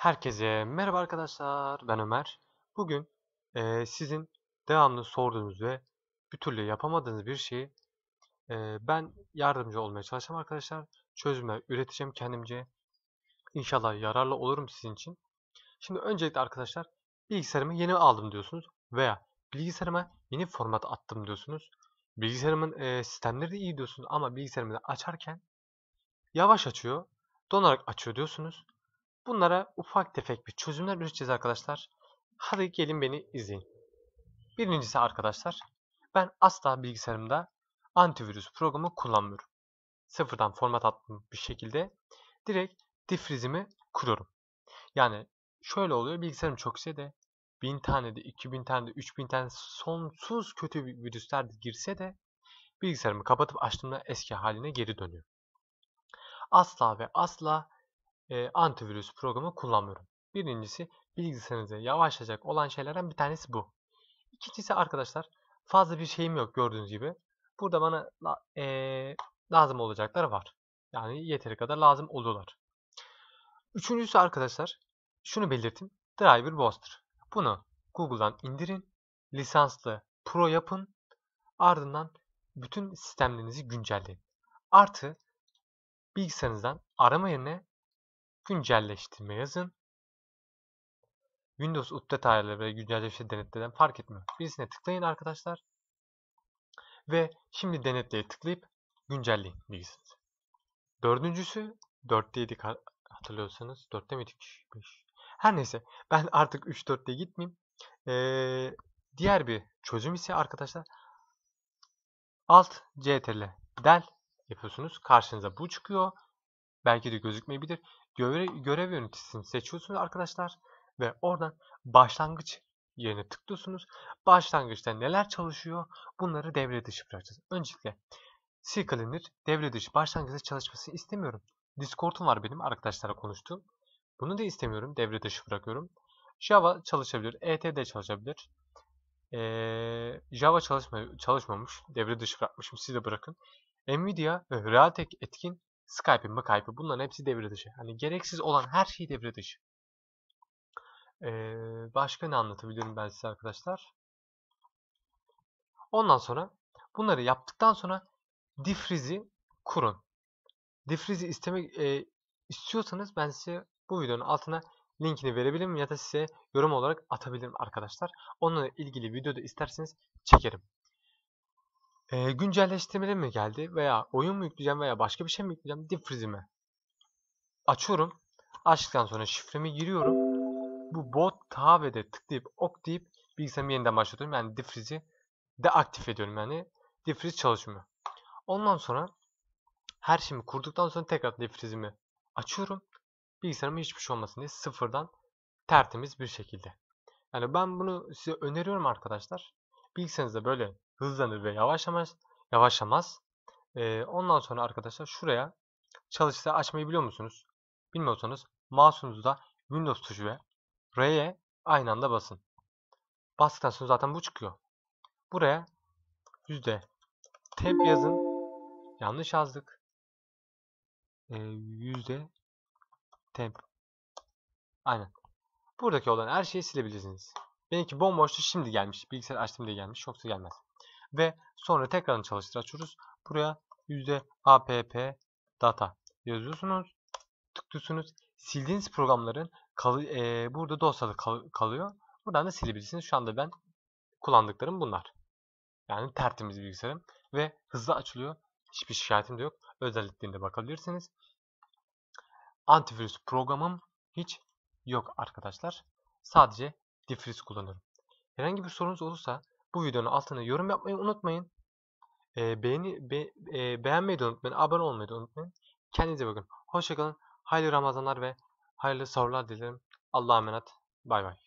Herkese merhaba arkadaşlar. Ben Ömer. Bugün eee, sizin devamlı sorduğunuz ve bir türlü yapamadığınız bir şeyi eee, ben yardımcı olmaya çalışacağım arkadaşlar. Çözümler üreteceğim kendimce. İnşallah yararlı olurum sizin için. Şimdi öncelikle arkadaşlar bilgisayarımı yeni aldım diyorsunuz veya bilgisayarıma yeni format attım diyorsunuz. Bilgisayarımın eee, sistemleri de iyi diyorsunuz ama bilgisayarımı açarken yavaş açıyor, donarak açıyor diyorsunuz. Bunlara ufak tefek bir çözümler üreteceğiz arkadaşlar. Hadi gelin beni izleyin. Birincisi arkadaşlar, ben asla bilgisayarımda antivirüs programı kullanmıyorum. Sıfırdan format attım bir şekilde direkt difrizimi kuruyorum. Yani şöyle oluyor, bilgisayarım çok ise de 1000 tane de, 2000 tane de, 3000 tane sonsuz kötü virüsler de girse de bilgisayarımı kapatıp açtığımda eski haline geri dönüyor. Asla ve asla e, antivirüs programı kullanmıyorum. Birincisi bilgisayarınızı yavaşlayacak olan şeylerden bir tanesi bu. İkincisi arkadaşlar fazla bir şeyim yok gördüğünüz gibi. Burada bana e, lazım olacaklar var. Yani yeteri kadar lazım oluyorlar. Üçüncüsü arkadaşlar şunu belirtin. Driver Booster. Bunu Google'dan indirin. Lisanslı Pro yapın. Ardından bütün sistemlerinizi güncelleyin. Artı bilgisayarınızdan arama yerine güncelleştirme yazın. Windows update ayarları ve güncelleştirme denetleden fark etmiyor. Birisine tıklayın arkadaşlar. Ve şimdi denetleye tıklayıp güncelleyin bilgisayarınızı. Dördüncüsü 4'teydik hatırlıyorsanız. 4'te miydik? 5. Her neyse ben artık 3-4'te gitmeyeyim. Ee, diğer bir çözüm ise arkadaşlar Alt CTRL del yapıyorsunuz. Karşınıza bu çıkıyor. Belki de gözükmeyebilir. Görev, görev yöneticisini seçiyorsunuz arkadaşlar. Ve oradan başlangıç yerine tıklıyorsunuz. Başlangıçta neler çalışıyor bunları devre dışı bırakacağız. Öncelikle CCleaner devre dışı başlangıçta çalışmasını istemiyorum. Discord'um var benim arkadaşlarla konuştuğum. Bunu da istemiyorum. Devre dışı bırakıyorum. Java çalışabilir. ETD çalışabilir. Ee, Java çalışma, çalışmamış. Devre dışı bırakmışım. Siz de bırakın. Nvidia ve Realtek etkin Skype'in Skype'ı bunların hepsi devre dışı. Hani gereksiz olan her şey devre dışı. Ee, başka ne anlatabilirim ben size arkadaşlar? Ondan sonra bunları yaptıktan sonra difrizi kurun. Difrizi istemek e, istiyorsanız ben size bu videonun altına linkini verebilirim ya da size yorum olarak atabilirim arkadaşlar. Onunla ilgili videoda isterseniz çekerim. E, güncelleştirmeli mi geldi veya oyun mu yükleyeceğim veya başka bir şey mi yükleyeceğim? Difrizimi açıyorum. Açtıktan sonra şifremi giriyorum. Bu bot kahvede tıklayıp ok deyip bilgisayarımı yeniden başlatıyorum. Yani difrizi deaktif ediyorum yani. Difriz çalışmıyor. Ondan sonra her şeyimi kurduktan sonra tekrar difrizimi açıyorum. Bilgisayarıma hiçbir şey olmasın diye sıfırdan tertemiz bir şekilde. Yani ben bunu size öneriyorum arkadaşlar. Bilgisayarınızda böyle hızlanır ve yavaşlamaz. Yavaşlamaz. Ee, ondan sonra arkadaşlar şuraya çalışsa açmayı biliyor musunuz? Bilmiyorsanız mouse'unuzda Windows tuşu ve R'ye aynı anda basın. Bastıktan sonra zaten bu çıkıyor. Buraya yüzde temp yazın. Yanlış yazdık. Yüzde temp. Aynen. Buradaki olan her şeyi silebilirsiniz. Benimki bomboştu şimdi gelmiş. Bilgisayar açtım diye gelmiş. Yoksa gelmez. Ve sonra tekrarını çalıştır açıyoruz. Buraya %app data yazıyorsunuz. Tıklıyorsunuz. Sildiğiniz programların kal e, burada dosyada kal kalıyor. Buradan da silebilirsiniz. Şu anda ben kullandıklarım bunlar. Yani tertemiz bilgisayarım. Ve hızlı açılıyor. Hiçbir şikayetim de yok. Özelliklerine bakabilirsiniz. Antivirüs programım hiç yok arkadaşlar. Sadece difriz kullanıyorum. Herhangi bir sorunuz olursa bu videonun altına yorum yapmayı unutmayın. E, beğeni be, e, beğenmeyi de unutmayın. Abone olmayı da unutmayın. Kendinize bakın. Hoşçakalın. Hayırlı Ramazanlar ve hayırlı sahurlar dilerim. Allah'a emanet. Bay bay.